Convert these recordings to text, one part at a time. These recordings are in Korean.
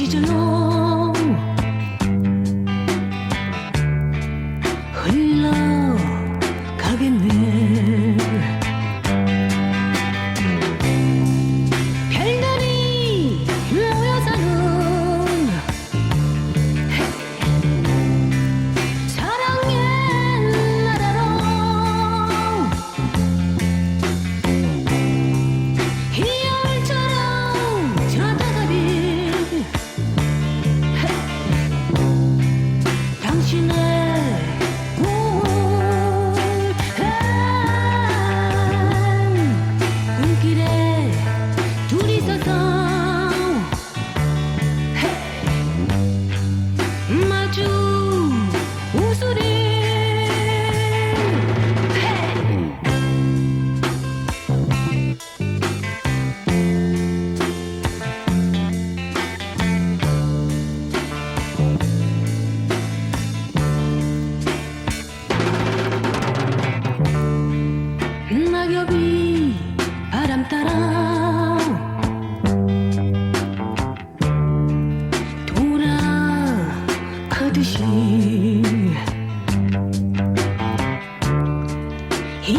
she's know. 따라. 돌아가듯이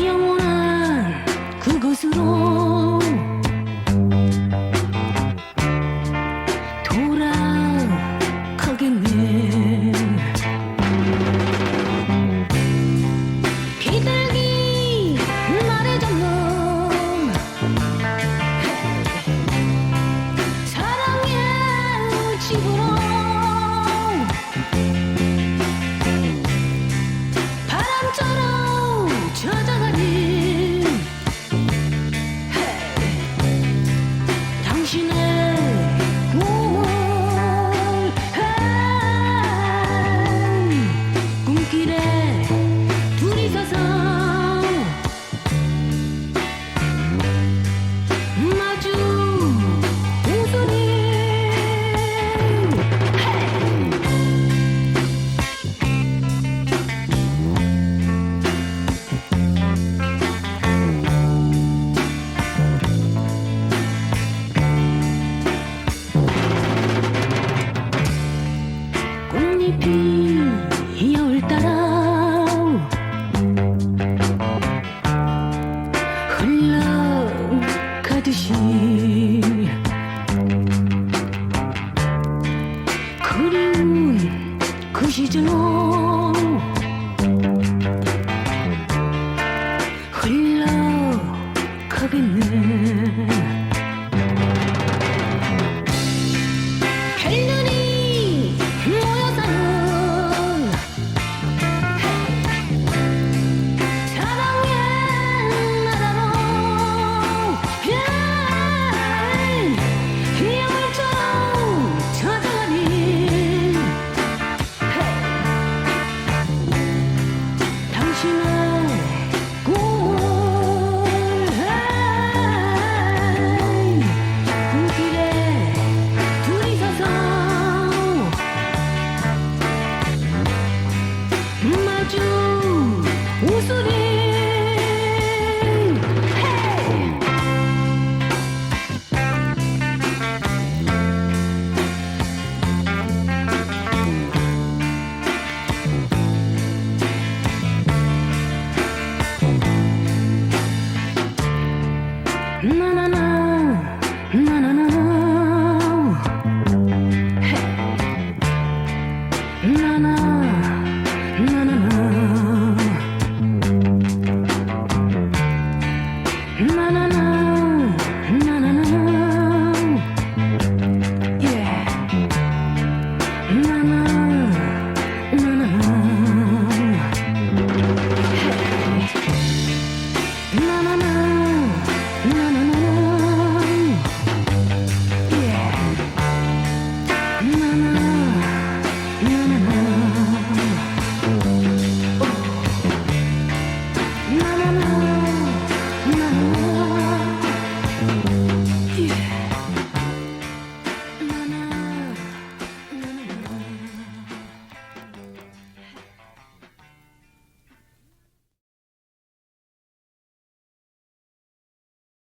영원한 그곳으로 산이 비어올따라 흘러가듯이 그리운 그 시절로 흘러가겠네. No.